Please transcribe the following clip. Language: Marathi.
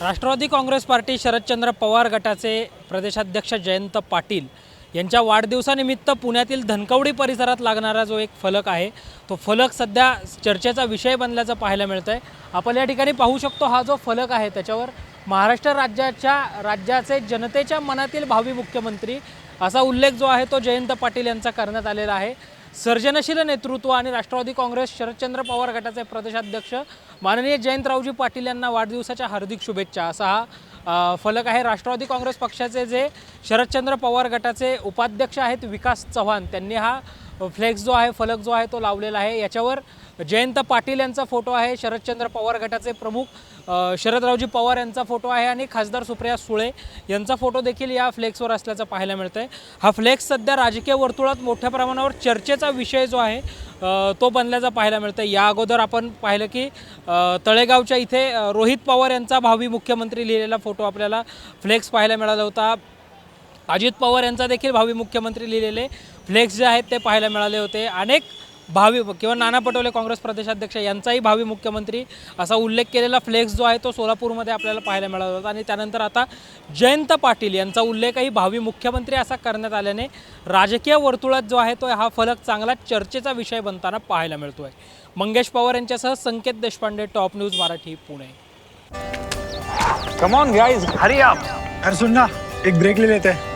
राष्ट्रवादी काँग्रेस पार्टी शरदचंद्र पवार गटाचे प्रदेशाध्यक्ष जयंत पाटील यांच्या वाढदिवसानिमित्त पुण्यातील धनकवडी परिसरात लागणारा जो एक फलक आहे तो फलक सध्या चर्चेचा विषय बनल्याचं पाहायला मिळतं आहे आपण या ठिकाणी पाहू शकतो हा जो फलक आहे त्याच्यावर महाराष्ट्र राज्याच्या राज्याचे जनतेच्या मनातील भावी मुख्यमंत्री असा उल्लेख जो आहे तो जयंत पाटील यांचा करण्यात आलेला आहे. सर्जनशील नेतृत्व आणि राष्ट्रवादी काँग्रेस शरदचंद्र पवार गटाचे प्रदेशाध्यक्ष माननीय जयंतरावजी पाटील यांना वाढदिवसाच्या हार्दिक शुभेच्छा. असा हा फलक आहे. राष्ट्रवादी काँग्रेस पक्षाचे जे शरदचंद्र पवार गटाचे उपाध्यक्ष आहेत विकास चव्हाण त्यांनी हा फ्लेक्स जो आहे फलक जो आहे तो लावलेला आहे. याच्यावर जयंत पाटील यांचा फोटो आहे शरदचंद्र पवार गटाचे प्रमुख शरदरावजी पवार यांचा फोटो आहे आणि खासदार सुप्रिया सुळे यांचा फोटो देखील या फ्लेक्सवर असल्याचं पाहायला मिळतं आहे हा फ्लेक्स सध्या राजकीय वर्तुळात मोठ्या प्रमाणावर चर्चेचा विषय जो आहे तो बनल्याचा पाहायला मिळतं आहे या अगोदर आपण पाहिलं की तळेगावच्या इथे रोहित पवार यांचा भावी मुख्यमंत्री लिहिलेला फोटो आपल्याला फ्लेक्स पाहायला मिळाला होता. अजित पवार यांचा देखील भावी मुख्यमंत्री लिहिलेले फ्लेक्स जे आहेत ते पाहायला मिळाले होते. अनेक भावी किंवा नाना पटोले काँग्रेस प्रदेशाध्यक्ष यांचाही भावी मुख्यमंत्री असा उल्लेख केलेला फ्लेक्स जो आहे तो सोलापूरमध्ये आपल्याला पाहायला मिळाला होता. आणि त्यानंतर आता जयंत पाटील यांचा उल्लेखही भावी मुख्यमंत्री असा करण्यात आल्याने राजकीय वर्तुळात जो आहे तो हा फलक चांगला चर्चेचा विषय बनताना पाहायला मिळतो आहे मंगेश पवार यांच्यासह Sanket Deshpande top news Marathi Pune. Come on guys Hari आप अरे सुन ना एक ब्रेक ले लेते. हैं